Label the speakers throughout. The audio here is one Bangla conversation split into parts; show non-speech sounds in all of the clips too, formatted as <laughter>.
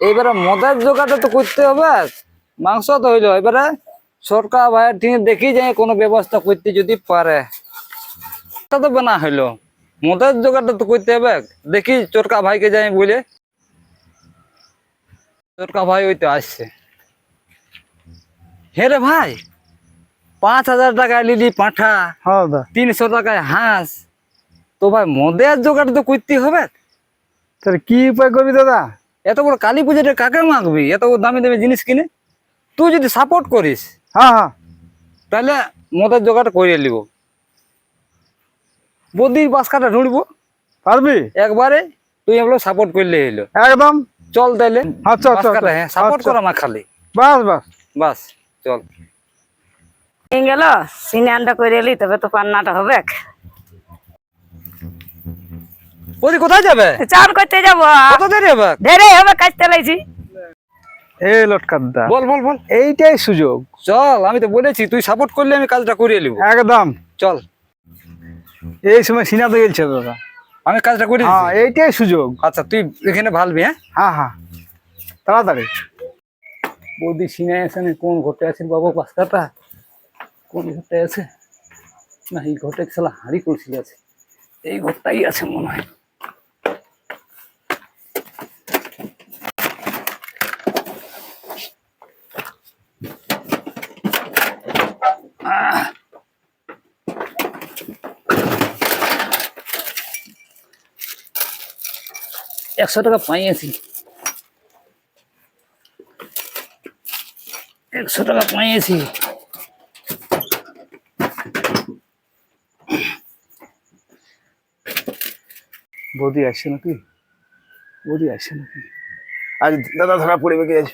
Speaker 1: এইবারে মদের জোগাড়টা তো করতে হবে মাংস তো হইল। এবারে সরকার ভাইয়ের টিনে দেখি যায় কোনো ব্যবস্থা করতে যদি পারে। তা তো বানা হইল। মদের জোগাড়টা তো করতে হবে দেখি চোরকা ভাইকে যাই বলে। চোরকা ভাই ওই তো আসছে। হে রে ভাই পাঁচ হাজার টাকায় লিলি পাঁঠা
Speaker 2: হ্যাঁ
Speaker 1: তিনশো টাকায় হাঁস। তো ভাই মদের জোগাড় তো করতে হবে?
Speaker 2: তাহলে কি উপায় করবি দাদা?
Speaker 1: এত বড় কালী পুজোটা কাকে মাখবি? এত বড় দামি দামি জিনিস কিনে? তুই যদি সাপোর্ট করিস
Speaker 2: হ্যাঁ হ্যাঁ।
Speaker 1: তাহলে মদের জোগাড় করে নিব। বদির বাসকাটা ঢুঁড়বো।
Speaker 2: পারবি?
Speaker 1: একবারে তুই এগুলো সাপোর্ট করলে এলো।
Speaker 2: একদম।
Speaker 1: চল তাইলে।
Speaker 2: আচ্ছা আচ্ছা
Speaker 1: হ্যাঁ সাপোর্ট। কর আমার খালি।
Speaker 2: বাস বাস।
Speaker 1: বাস চল।
Speaker 3: গেল সিনানটা করে এলি তবে তো পান্নাটা হবে।
Speaker 1: বদি কোথায় যাবে?
Speaker 3: চান করতে যাব।
Speaker 1: কত দেরি হবে
Speaker 3: দেরে হবে কাজ চালাইছি।
Speaker 2: এই লটকার দা
Speaker 1: বল বল বল।
Speaker 2: এইটাই সুযোগ।
Speaker 1: চল আমি তো বলেছি তুই সাপোর্ট করলে আমি কাজটা করিয়ে নিব।
Speaker 2: একদম।
Speaker 1: চল।
Speaker 2: এই সময় সিনাতে গেলছে দাদা।
Speaker 1: আমি কাজটা করি
Speaker 2: হ্যাঁ এইটাই সুযোগ।
Speaker 1: আচ্ছা তুই এখানে ভালবি হ্যাঁ?
Speaker 2: হ্যাঁ হ্যাঁ। তাড়াতাড়ি।
Speaker 1: বৌদি সিনায় আছে না কোন ঘরটা আছে বাবু পাস্তাটা কোন ঘরটা আছে? না এই ঘরটা খেলা হাঁড়ি করছিল আছে। এই ঘরটাই আছে মনে হয়। একশো টাকা পাইয়েছি একশো টাকা পাইয়েছি
Speaker 2: বৌদি আসছে নাকি? বৌদি আসছে নাকি? আজ দাদা ধরা পড়বে কি আজ।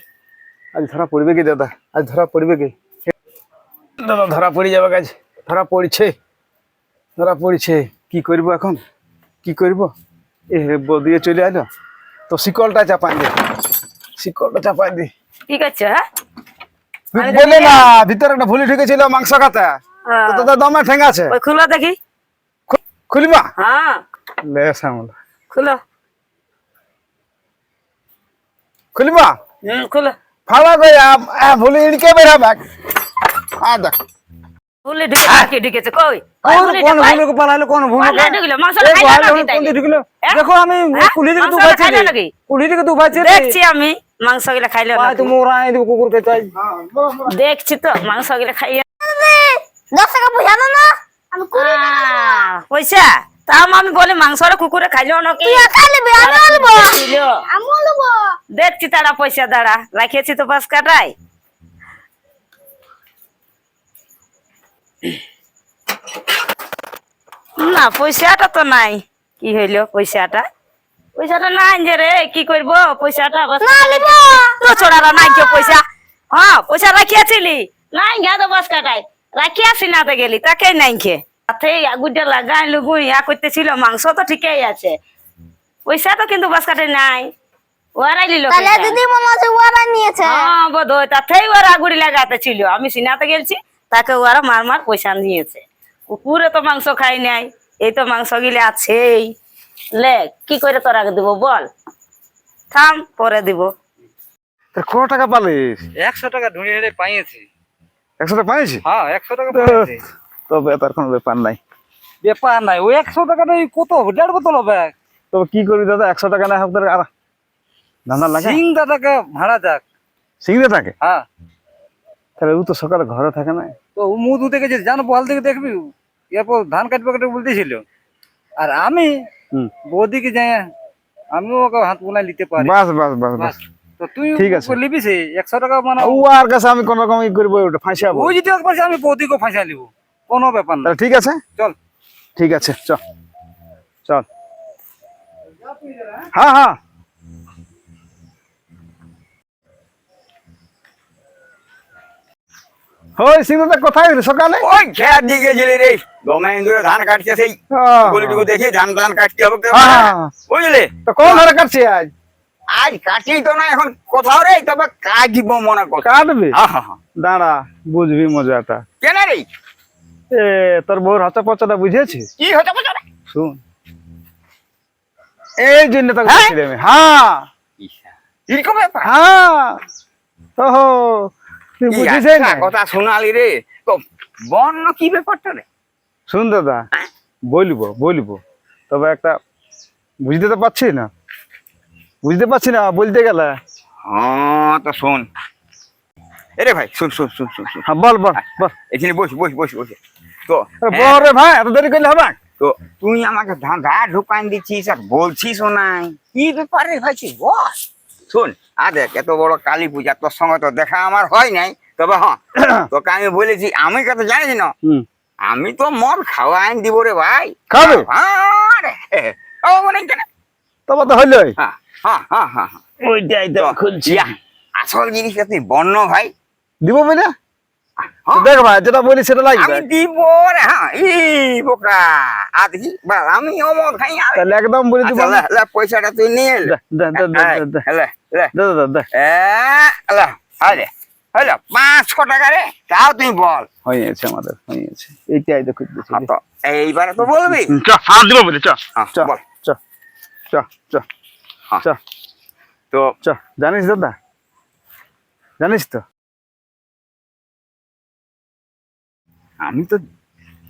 Speaker 2: আজ ধরা পড়বে কি দাদা। আজ ধরা পড়বে কি দাদা ধরা পড়ে যাবে আজ। ধরা পড়ছে। ধরা পড়ছে। কি করব এখন? কি করব? এ বৌদিয়ে চলে আলো তো শিকলটা চাপাই দে। শিকলটা চাপাই দে।
Speaker 3: কি করছ হ্যাঁ?
Speaker 2: বলে না ভিতরে একটা ভুলি ঢুকেছিল মাংস খাতে।
Speaker 3: হ্যাঁ।
Speaker 2: তো দমে ঠেঙ্গা আছে।
Speaker 3: ওই খুলো দেখি।
Speaker 2: খুলিবা?
Speaker 3: হ্যাঁ।
Speaker 2: লে সামলা
Speaker 3: খুলো।
Speaker 2: খুলিবা?
Speaker 3: হুম খুলো।
Speaker 2: ফালা কই ভুলি ইড়কে বেরাবে আ দেখ।
Speaker 3: ফুলে ঢুকে ঢুকে ঢুকেছে কই?
Speaker 1: কোন কোন ভুলকে পালাইলো কোন ভুল
Speaker 3: পালা ঢুকলো
Speaker 1: কোন ঢুকলো?
Speaker 3: হ্যাঁ?
Speaker 1: দেখো আমি
Speaker 3: হ্যাঁ?
Speaker 1: দুবাইছি
Speaker 3: খাইলো নাকি?
Speaker 1: কুলি
Speaker 3: দেখছি আমি মাংস গিলা খাইলো
Speaker 1: ভাই
Speaker 3: নাকি?
Speaker 1: তো আই দিব কুকুর কে
Speaker 3: দেখছি তো মাংস গিলা খাইয়ে
Speaker 4: দশ টাকা পয়সা দাও না। আমি কুড়ি
Speaker 3: পয়সা? তাও আমি বলি মাংসটা কুকুরে খাইলো
Speaker 4: আমি। আমি
Speaker 3: দেখছি তারা পয়সা দাঁড়া রাখিয়েছি তো পাঁচ কাটাই না পয়সাটা তো নাই। কি হইল পয়সাটা? পয়সাটা নাই যে রে কি করব? পয়সাটা নাই কেউ পয়সা? হ্যাঁ পয়সা রাখিয়াছিলি? নাই গা তো বাস কাটাই রাখিয়াছি না তো গেলি তাকে নাই খে তাতে আগুটা লাগাই লুগুই ইয়া করতেছিল মাংস তো ঠিকই আছে। পয়সা তো কিন্তু বাস কাটে নাই। হ্যাঁ বোধ তাতেই ওরা লাগাতে ছিল আমি সিনাতে গেছি তাকে ওরা মার মার পয়সা নিয়েছে। কুকুরে তো মাংস খাই নাই এই তো মাংস গিলে আছেই। লে কি করে তোরা দিব বল? থাম পরে দিব।
Speaker 2: তোর কত টাকা পালিস?
Speaker 1: একশো টাকা ঢুঁড়ি হেড়ে পাইয়েছি।
Speaker 2: একশো টাকা পাইছি
Speaker 1: হ্যাঁ একশো টাকা পাইয়েছি।
Speaker 2: তবে তার কোনো ব্যাপার নাই।
Speaker 1: ব্যাপার নাই ওই একশো টাকাটা ওই কত? হবে? দেড় বোতল হবে।
Speaker 2: তবে কি করবি দাদা একশো টাকা না হোক আর ধান্দা লাগে?
Speaker 1: সিং দাদাকে ভাড়া যাক।
Speaker 2: সিংড়ে থাকে
Speaker 1: হ্যাঁ।
Speaker 2: তাহলে ও তো সকালে ঘরে থাকে না।
Speaker 1: তো ও মুখ ধুতে গেছে জানো বল থেকে দেখবি? এরপর ধান কাটবে কাটবে বলতেছিল। আর আমি বৌদিকে যাই আমিও ওকে হাত বোনায় নিতে পারি।
Speaker 2: বাস বাস বাস বাস।
Speaker 1: বাস। তো তুই
Speaker 2: ঠিক আছে।
Speaker 1: লিবি সে একশো টাকা মানে
Speaker 2: ও আর কাছে আমি কোন রকম ই করব ওটা ফাঁসাবো।
Speaker 1: ওই যদি একবার আমি বৌদিকে ফাঁসা নিব কোনো ব্যাপার না।
Speaker 2: ঠিক আছে?
Speaker 1: চল।
Speaker 2: ঠিক আছে চল চল। হ্যাঁ হ্যাঁ। ওই সিংহটা কোথায় গেলি সকালে?
Speaker 5: ওই খেয়ার দিকে গেলি রে। ধান কাটছে সেই গলিটুকু দেখি ধান ধান কাটতে হবে তো। বুঝলে?
Speaker 2: তো কোন ধরে কাটছি আজ?
Speaker 5: আজ কাটি তো না এখন কোথাও রে তবে কাটব মনে কর।
Speaker 2: কাটবি। দাঁড়া বুঝবি মজাটা।
Speaker 5: কেন রে?
Speaker 2: এ তোর বউর হাতে পচাটা বুঝেছি?
Speaker 5: কি হতে পারে
Speaker 2: শুন। এই জন্য তোকে
Speaker 5: হ্যাঁ?
Speaker 2: বলছিলাম হ্যাঁ।
Speaker 5: এরকম ব্যাপার?
Speaker 2: হ্যাঁ। ওহো না।
Speaker 5: কথা শোনালি রে। তো বন্য কি ব্যাপারটা রে?
Speaker 2: শুন দাদা বলব বলব। তবে একটা বুঝতে তো পারছি না। বুঝতে পারছি না বলতে গেলে।
Speaker 5: হ্যাঁ তো শোন। এরে ভাই শুন শুন শুন শুন
Speaker 2: হ্যাঁ বল বল বল।
Speaker 5: এখানে বস বস বস বস। তো হ্যাঁ,
Speaker 2: বল রে ভাই এত দেরি করলে হবে?
Speaker 5: তো তুই আমাকে ধাঁধা ঢুকান দিচ্ছিস আর বলছিস ও নাই। কি ব্যাপারে ভাই বস শোন আর দেখ এত বড় কালী পূজা তোর সঙ্গে তো দেখা আমার হয় নাই। তবে হ্যাঁ <coughs> তোকে আমি বলেছি আমি কত জানিস না? আমি তো মদ খাওয়া আইন দিব রে ভাই।
Speaker 2: খাবে?
Speaker 5: মানে
Speaker 2: তবে তো
Speaker 5: হ্যাঁ হ্যাঁ হ্যাঁ।
Speaker 2: ওইটাই তো
Speaker 5: তো,
Speaker 2: খুলছি।
Speaker 5: আসল জিনিসটা তুই বন্য ভাই?
Speaker 2: দিব বুঝলে। দেখ ভাই যেটা বলি সেটা লাগবে।
Speaker 5: আমি দিব রে হ্যাঁ ই বোকা। আর দেখি আমি অমদ খাই
Speaker 2: তাহলে একদম বলে দিব
Speaker 5: আচ্ছা, পয়সাটা তুই নিয়ে
Speaker 2: দে, দে, দে,
Speaker 5: পাঁচশো টাকা রে। তাও তুই বল।
Speaker 2: হয়ে গেছে আমাদের হয়ে গেছে এইটাই দেখো দিচ্ছি
Speaker 5: হ্যাঁ, তো এইবারে তো বলবি?
Speaker 2: চ হাত দিব বলে চ।
Speaker 5: হ্যাঁ,
Speaker 2: চ
Speaker 5: বল।
Speaker 2: চ চ চ
Speaker 5: হ্যাঁ।
Speaker 2: চ।
Speaker 5: তো
Speaker 2: চ জানিস দাদা? জানিস তো?
Speaker 5: আমি তো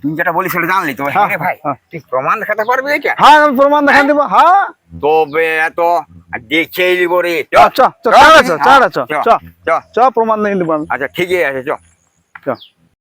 Speaker 5: তুই যেটা বলিস সেটা জানলি তো।
Speaker 2: হ্যাঁ,
Speaker 5: ভাই। তুই প্রমাণ দেখাতে পারবি এটা
Speaker 2: হ্যাঁ আমি প্রমাণ দিব হ্যাঁ।
Speaker 5: তবে এত দেখে নিব রে। চ
Speaker 2: চ চ চ চ
Speaker 5: চ,
Speaker 2: প্রমাণ দিব
Speaker 5: আচ্ছা ঠিকই আছে চ।
Speaker 2: চ।